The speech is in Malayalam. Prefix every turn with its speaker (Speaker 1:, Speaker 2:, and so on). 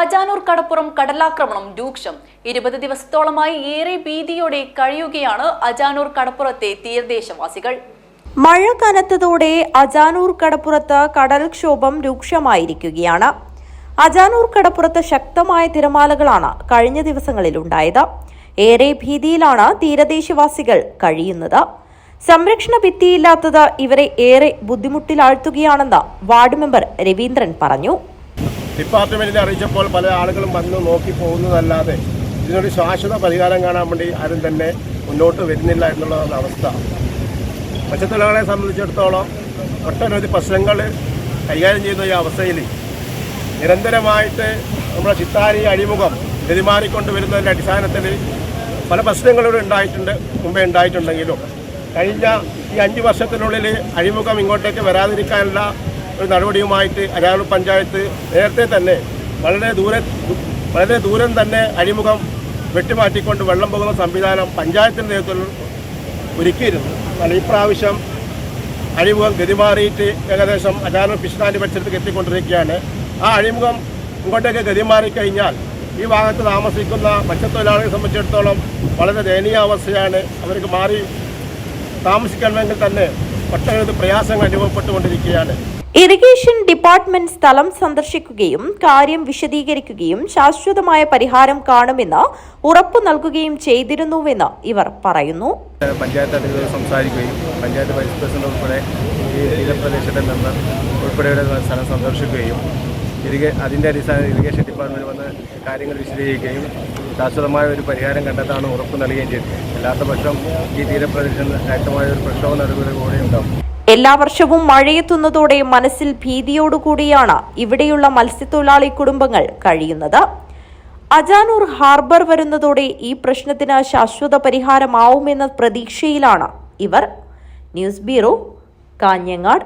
Speaker 1: അജാനൂർ കടപ്പുറം കടലാക്രമണം രൂക്ഷം. ഇരുപത് ദിവസത്തോളമായി ഏറെ ഭീതിയോടെ കഴിയുകയാണ് അജാനൂർ കടപ്പുറത്തെ തീരദേശവാസികൾ.
Speaker 2: മഴ കനത്തതോടെ അജാനൂർ കടപ്പുറത്ത് കടൽക്ഷോഭം രൂക്ഷമായിരിക്കുകയാണ്. അജാനൂർ കടപ്പുറത്ത് ശക്തമായ തിരമാലകളാണ് കഴിഞ്ഞ ദിവസങ്ങളിൽ ഉണ്ടായത്. ഏറെ ഭീതിയിലാണ് തീരദേശവാസികൾ കഴിയുന്നത്. സംരക്ഷണ ഭിത്തിയില്ലാത്തത് ഇവരെ ഏറെ ബുദ്ധിമുട്ടിലാഴ്ത്തുകയാണെന്ന് വാർഡ് മെമ്പർ രവീന്ദ്രൻ പറഞ്ഞു.
Speaker 3: ഡിപ്പാർട്ട്മെന്റിനെ അറിയിച്ചപ്പോൾ പല ആളുകളും വന്ന് നോക്കി പോകുന്നതല്ലാതെ ഇതിനൊരു ശാശ്വത പരിഹാരം കാണാൻ വേണ്ടി ആരും തന്നെ മുന്നോട്ട് വരുന്നില്ല എന്നുള്ളതാണ് അവസ്ഥ. മത്സ്യത്തൊഴിലാളികളെ സംബന്ധിച്ചിടത്തോളം ഒട്ടനവധി പ്രശ്നങ്ങൾ കൈകാര്യം ചെയ്യുന്ന ഈ അവസ്ഥയിൽ നിരന്തരമായിട്ട് നമ്മുടെ ചിത്താരി അഴിമുഖം പെരുമാറിക്കൊണ്ട് വരുന്നതിന്റെ അടിസ്ഥാനത്തിൽ പല പ്രശ്നങ്ങളും ഉണ്ടായിട്ടുണ്ട് മുമ്പേ ഉണ്ടായിട്ടുണ്ടെങ്കിലും. കഴിഞ്ഞ ഈ അഞ്ച് വർഷത്തിനുള്ളിൽ അഴിമുഖം ഇങ്ങോട്ടേക്ക് വരാതിരിക്കാനുള്ള ഒരു നടപടിയുമായിട്ട് അരാളൂർ പഞ്ചായത്ത് നേരത്തെ തന്നെ വളരെ ദൂരെ വളരെ ദൂരം തന്നെ അഴിമുഖം വെട്ടിമാറ്റിക്കൊണ്ട് വെള്ളം പോകുന്ന സംവിധാനം പഞ്ചായത്തിന്റെ നേതൃത്വത്തിൽ ഒരുക്കിയിരുന്നു. എന്നാൽ ഇപ്രാവശ്യം പ്രാവശ്യം അഴിമുഖം ഗതിമാറിയിട്ട് ഏകദേശം അരാളൂർ പിഷ്നാലി പരിസരത്തേക്ക് എത്തിക്കൊണ്ടിരിക്കുകയാണ്. ആ അഴിമുഖം ഇങ്ങോട്ടേക്ക് ഗതിമാറിക്കഴിഞ്ഞാൽ ഈ ഭാഗത്ത് താമസിക്കുന്ന മത്സ്യത്തൊഴിലാളികളെ സംബന്ധിച്ചിടത്തോളം വളരെ ദയനീയ അവസ്ഥയാണ്. അവർക്ക് മാറി താമസിക്കണമെങ്കിൽ തന്നെ ഒട്ടനവധി പ്രയാസങ്ങൾ അനുഭവപ്പെട്ടുകൊണ്ടിരിക്കുകയാണ്.
Speaker 2: ഇറിഗേഷൻ ഡിപ്പാർട്ട്മെന്റ് സ്ഥലം സന്ദർശിക്കുകയും കാര്യം വിശദീകരിക്കുകയും ശാശ്വതമായ പരിഹാരം കാണുമെന്ന് ഉറപ്പു നൽകുകയും ചെയ്തിരുന്നുവെന്ന് ഇവർ പറയുന്നു.
Speaker 4: പഞ്ചായത്ത് അധികൃതർ സംസാരിക്കുകയും പഞ്ചായത്ത് വൈസ് പ്രസിഡന്റ് ഉൾപ്പെടെ ഈ തീരപ്രദേശത്തെ മെമ്പർ ഉൾപ്പെടെയുള്ള സ്ഥലം സന്ദർശിക്കുകയും ഇരിഗേ അതിന്റെ അടിസ്ഥാനത്തിൽ ഇറിഗേഷൻ ഡിപ്പാർട്ട്മെന്റ് വന്ന് കാര്യങ്ങൾ വിശദീകരിക്കുകയും ശാശ്വതമായ ഒരു പരിഹാരം കണ്ടെത്താണ് ഉറപ്പ് നൽകുകയും ചെയ്തു. അല്ലാത്ത പക്ഷം ഈ തീരപ്രദേശത്ത് ശക്തമായ ഒരു പ്രക്ഷോഭ നടപടികൾ കൂടെ ഉണ്ടാവും.
Speaker 2: എല്ലാ വർഷവും മഴയെത്തുന്നതോടെ മനസ്സിൽ ഭീതിയോടുകൂടിയാണ് ഇവിടെയുള്ള മത്സ്യത്തൊഴിലാളി കുടുംബങ്ങൾ കഴിയുന്നത്. അജാനൂർ ഹാർബർ വരുന്നതോടെ ഈ പ്രശ്നത്തിന് ശാശ്വത പരിഹാരമാവുമെന്ന പ്രതീക്ഷയിലാണ് ഇവർ. News bureau Kanhangad.